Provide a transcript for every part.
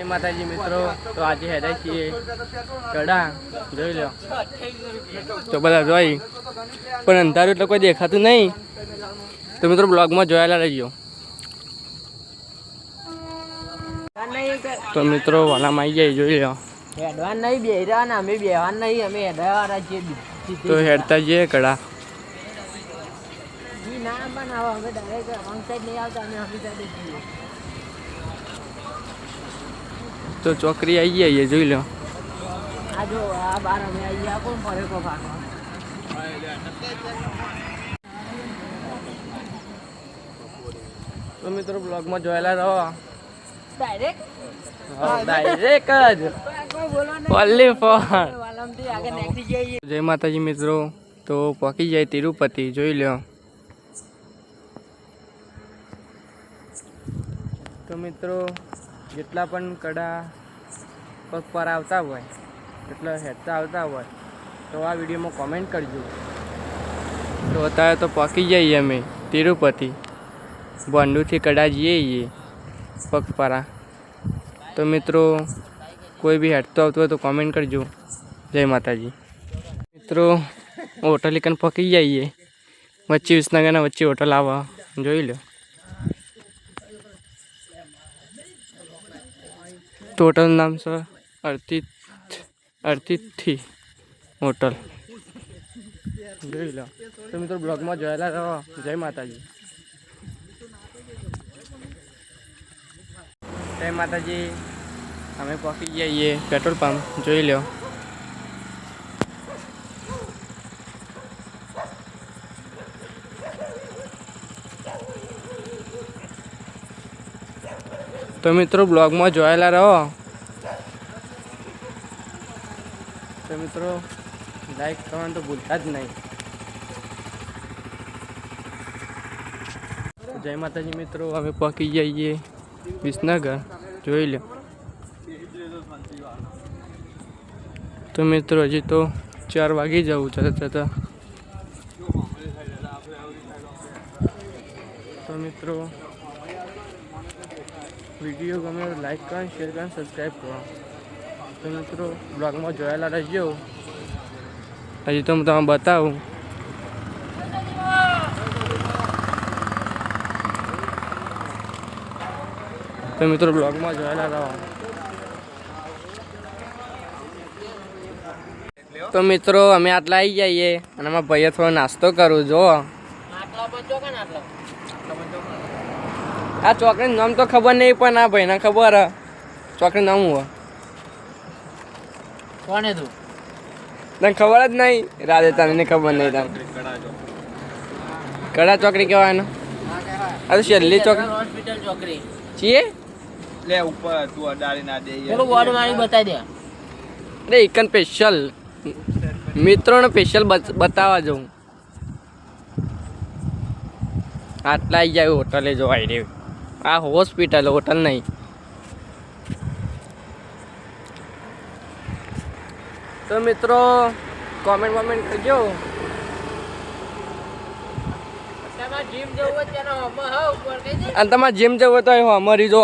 જય માતાજી મિત્રો. તો આજે હેરાય છીએ કડા. જોઈ લો. તો બધા જોઈ. પણ અંધારું એટલે કોઈ દેખાતું નહીં. તો મિત્રો બ્લોગમાં જોયેલા રહેજો. તો મિત્રો વાલામાં આવી જાય જોઈ લો. હેડવાન નહીં બેહવાના અમે બેહવાન નહીં અમે હેડવાના છીએ. તો હેડતા જઈએ કડા. ના બનાવો અમે ડાયરેક્ટ સાઈડ નહીં આવતા અમે અમી સાઈડ તો ચોકરી આવી જઈએ જોઈ લો. ગયા તો મિત્રો બ્લોગમાં જોયેલા રહો. ડાયરેક્ટ જ. ઓનલી જય માતાજી મિત્રો. તો પહોંચી જાય તિરુપતિ જોઈ લો. તો મિત્રો જેટલા પણ કડા પગ પર આવતા હોય એટલા હેઠતા આવતા હોય, તો આ વિડીયોમાં કોમેન્ટ કરજો. તો અત્યારે તો પહોંચી જઈએ અમે, તિરુપતિ. બોંડુથી કડા જઈએ પગપારા તો મિત્રો, કોઈ બી હેઠતો આવતો હોય તો કોમેન્ટ કરજો. જય માતાજી. મિત્રો, હોટલ એકન પકી જઈએ. વચ્ચે વિસનગરના વચ્ચે હોટલ આવા. જોઈ લો. હોટલનું નામ છે અર્તિથ અર્તિથથી હોટલ. જોઈ લો. તો મિત્રો બ્લોગમાં જોયેલા રહો. જય માતાજી. જય માતાજી. અમે પહોંચી જઈએ પેટ્રોલ પંપ. જોઈ લો. તો મિત્રો બ્લોગમાં જોયેલા રહો. તો મિત્રો લાઈક કરવાનું તો ભૂલતા જ નહીં. જય માતાજી મિત્રો, અમે પહોંચી જઈએ વિસનગર. જોઈ લો. તો મિત્રો, હજી તો ચાર વાગી જવું જતા જતા તો મિત્રો વીડિયો ગમે લાઈક કરો શેર કરો સબસ્ક્રાઈબ કરો. તો મિત્રો બ્લોગમાં જોયેલા રહેજો. હજી તો હું તમને બતાવું. તો મિત્રો બ્લોગમાં જોયેલા રહો. તો મિત્રો, અમે આટલા આવી જઈએ અને અમારા ભાઈએ થોડો નાસ્તો કરું જો આટલા આ ચોકડી નામ તો ખબર નહીં પણ આ ભાઈને ખબર હ. ચોકડી નામ હું? કોને તું? તને ખબર જ નહીં? રાધે તને ખબર નહીં તને. કડા ચોકડી કહેવાય ને આ તો છેલ્લી ચોકડી. હોસ્પિટલ ચોકડી. છીએ લે ઉપર તું અડાડી ના દે. થોડું બોર્ડ મારી બતાવી દે. અરે એકન સ્પેશિયલ મિત્રોને સ્પેશિયલ બતાવવા જઉં. આટલા આવી જાય હોટલે જોવાય રે આ હોસ્પિટલ હોટલ નહીં. તો મિત્રો કોમેન્ટ વોમેન્ટ કરજો. અને તમારે જીમ જવું હોય તો એ અમારી જો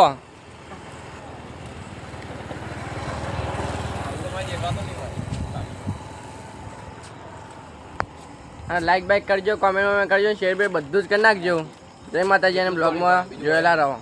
હા લાઈક બાઈક કરજો કોમેન્ટ વોમેન્ટ કરજો શેર બે બધું જ કરી નાખજો. જય માતાજી અને બ્લોગમાં જોયેલા રહો.